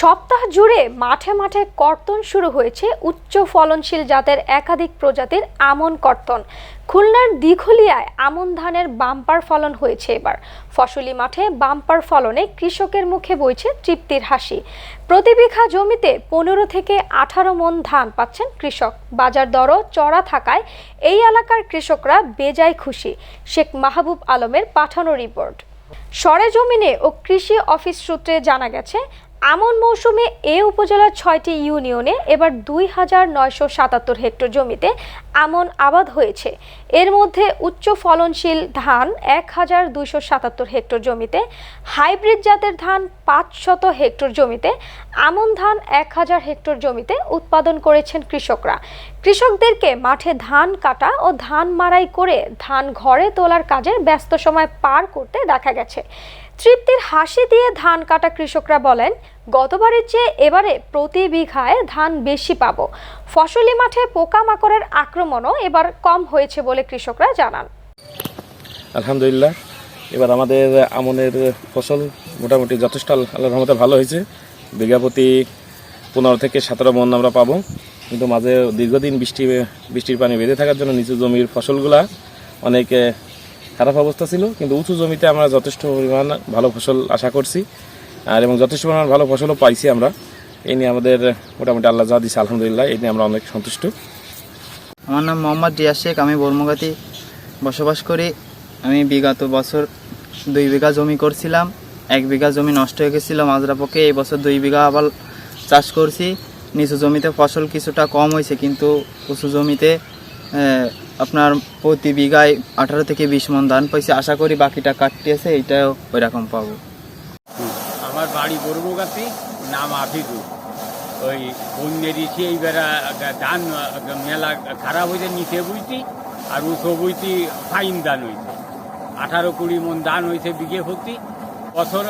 সপ্তাহ জুড়ে মাঠে মাঠে কর্তন শুরু হয়েছে উচ্চ ফলনশীল জাতের একাধিক প্রজাতির আমন কর্তন। খুলনার দিঘলিয়ায় আমন ধানের বাম্পার ফলন হয়েছে এবার। ফসলি মাঠে বাম্পার ফলনে কৃষকের মুখে বইছে তৃপ্তির হাসি। প্রতি বিঘা জমিতে পনেরো থেকে আঠারো মন ধান পাচ্ছেন কৃষক। বাজার দরও চড়া থাকায় এই এলাকার কৃষকরা বেজায় খুশি। শেখ মাহবুব আলমের পাঠানো রিপোর্ট। সরেজমিনে ও কৃষি অফিস সূত্রে জানা গেছে আমন মৌসুমে এ উপজেলার ছয়টি ইউনিয়নে এবার দুই হাজার নয়শো সাতাত্তর হেক্টর জমিতে আমন আবাদ হয়েছে। এর মধ্যে উচ্চ ফলনশীল ধান এক হাজার দুইশো সাতাত্তর হেক্টর জমিতে, হাইব্রিড জাতের ধান পাঁচশত হেক্টর জমিতে আমন ধান এক হাজার হেক্টর জমিতে উৎপাদন করেছেন কৃষকরা। কৃষকদেরকে মাঠে ধান কাটা ও ধান মারাই করে ধান ঘরে তোলার কাজে ব্যস্ত সময় পার করতে দেখা গেছে। তৃপ্তির হাসি দিয়ে ধান কাটা কৃষকরা বলেন, গতবারের চেয়ে এবারে প্রতি বিঘায় ধান বেশি পাব। ফসলি মাঠে পোকামাকড়ের আক্রমণও এবার কম হয়েছে বলে কৃষকরা জানান। আলহামদুলিল্লাহ, এবার আমাদের আমনের ফসল মোটামুটি যথেষ্ট আল- আল্লাহর রহমতে ভালো হয়েছে। বিঘা প্রতি পনেরো থেকে সতেরো মন আমরা পাবো। কিন্তু মাঝে দীর্ঘদিন বৃষ্টি, বৃষ্টির পানি বেঁধে থাকার জন্য নিচু জমির ফসলগুলা অনেক খারাপ অবস্থা ছিল। কিন্তু উঁচু জমিতে আমরা যথেষ্ট পরিমাণ ভালো ফসল আশা করছি। আর এবং যথেষ্ট পরিমাণ ভালো ফসলও পাইছি আমরা। এই নিয়ে আমাদের মোটামুটি আল্লাহ যা দিচ্ছে আলহামদুলিল্লাহ, এই নিয়ে আমরা অনেক সন্তুষ্ট। আমার নাম মোহাম্মদ রিয়া শেখ। আমি বর্মগাতি বসবাস করি। আমি বিগত বছর দুই বিঘা জমি করছিলাম। এক বিঘা জমি নষ্ট হয়ে গেছিল মাজরা পক্ষে এই বছর দুই বিঘা আবার চাষ করছি। নিচু জমিতে ফসল কিছুটা কম হয়েছে, কিন্তু উঁচু জমিতে আপনার প্রতি বিঘায় আঠারো থেকে বিশ মন ধান পাইছি। আশা করি বাকিটা কাটতেছে, এইটাও ওই রকম পাবো। আমার বাড়ি বড়বগাতি নাম আফিদু ওই বন্যের ইসে এইবার ধান মেলা খারাপ হয়েছে নিচে বুঝতি আর উঁচু বুঝতি ফাইন ধান হয়েছে আঠারো কুড়ি মন ধান হয়েছে বিঘে ভর্তি বছর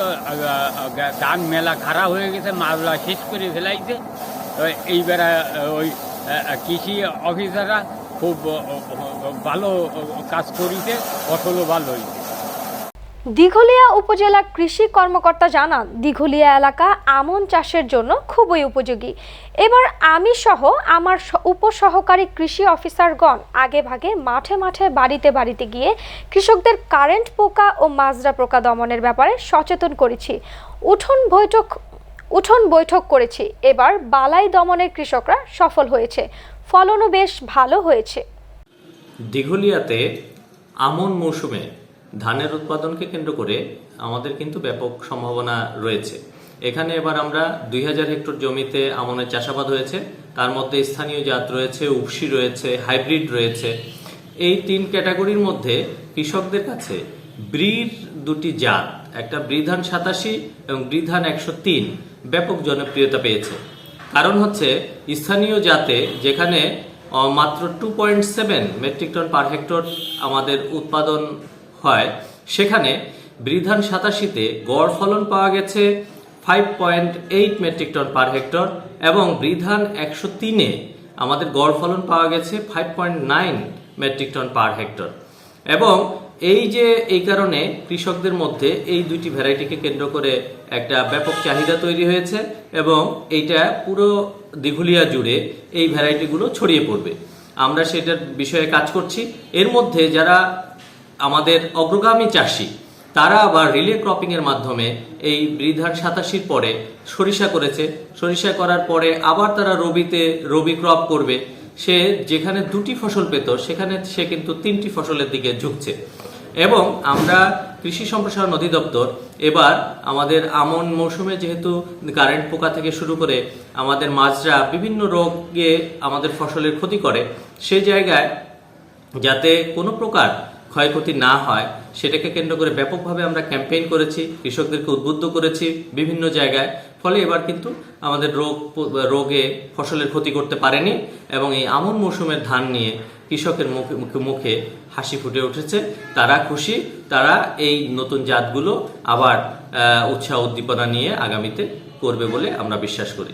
ধান মেলা খারাপ হয়ে গেছে, মামলা শেষ করে ফেলাইছে। এইবার ওই কৃষি অফিসাররা খুব ভালো কাজ করিতে ফসলও ভালো হয়েছে দিঘলিয়া উপজেলা কৃষি কর্মকর্তা জানান, দিঘলিয়া এলাকা আমন চাষের জন্য খুবই উপযোগী। এবার আমি সহ আমার উপসহকারী কৃষি অফিসারগণ আগে ভাগে মাঠে মাঠে বাড়িতে বাড়িতে গিয়ে কৃষকদের কারেন্ট পোকা ও মাজরা পোকা দমনের ব্যাপারে সচেতন করেছি। উঠোন বৈঠক উঠোন বৈঠক করেছি। এবার বালাই দমনের কৃষকরা সফল হয়েছে। ফলনও বেশ ভালো হয়েছে। দিঘলিয়াতে আমন মৌসুমে ধানের উৎপাদনকে কেন্দ্র করে আমাদের কিন্তু ব্যাপক সম্ভাবনা রয়েছে। এখানে এবার আমরা দুই হাজার হেক্টর জমিতে আমনের চাষাবাদ হয়েছে। তার মধ্যে স্থানীয় জাত রয়েছে উপসি রয়েছে, হাইব্রিড রয়েছে। এই তিন ক্যাটাগরির মধ্যে কৃষকদের কাছে ব্রির দুটি জাত, একটা ব্রিধান সাতাশি এবং ব্রিধান একশো তিন ব্যাপক জনপ্রিয়তা পেয়েছে। কারণ হচ্ছে স্থানীয় জাতে যেখানে মাত্র two point seven metric ton per hectare আমাদের উৎপাদন হয়, সেখানে বৃধান সাতাশিতে গড় ফলন পাওয়া গেছে five point eight metric ton per hectare এবং বৃধান একশো তিনে আমাদের গড় ফলন পাওয়া গেছে five point nine metric ton per hectare এবং এই যে, এই কারণে কৃষকদের মধ্যে এই দুইটি ভ্যারাইটিকে কেন্দ্র করে একটা ব্যাপক চাহিদা তৈরি হয়েছে এবং এইটা পুরো দিঘুলিয়া জুড়ে এই ভ্যারাইটিগুলো ছড়িয়ে পড়বে। আমরা সেটার বিষয়ে কাজ করছি। এর মধ্যে যারা আমাদের অগ্রগামী চাষি, তারা আবার রিলে ক্রপিং এর মাধ্যমে এই বৃদ্ধান সাতাশির পরে সরিষা করেছে। সরিষা করার পরে আবার তারা রবিতে রবি ক্রপ করবে। সে যেখানে দুটি ফসল পেত, সেখানে সে কিন্তু তিনটি ফসলের দিকে ঝুঁকছে। এবং আমরা কৃষি সম্প্রসারণ অধিদপ্তর এবার আমাদের আমন মৌসুমে যেহেতু কারেন্ট পোকা থেকে শুরু করে আমাদের মাছরা বিভিন্ন রোগে আমাদের ফসলের ক্ষতি করে, সে জায়গায় যাতে কোনো প্রকার ক্ষয়ক্ষতি না হয়, সেটাকে কেন্দ্র করে ব্যাপকভাবে আমরা ক্যাম্পেইন করেছি, কৃষকদেরকে উদ্বুদ্ধ করেছি বিভিন্ন জায়গায়। ফলে এবার কিন্তু আমাদের রোগ রোগে ফসলের ক্ষতি করতে পারেনি এবং এই আমন মৌসুমের ধান নিয়ে কৃষকের মুখে মুখে মুখে হাসি ফুটে উঠেছে। তারা খুশি, তারা এই নতুন জাতগুলো আবার উৎসাহ উদ্দীপনা নিয়ে আগামীতে করবে বলে আমরা বিশ্বাস করি।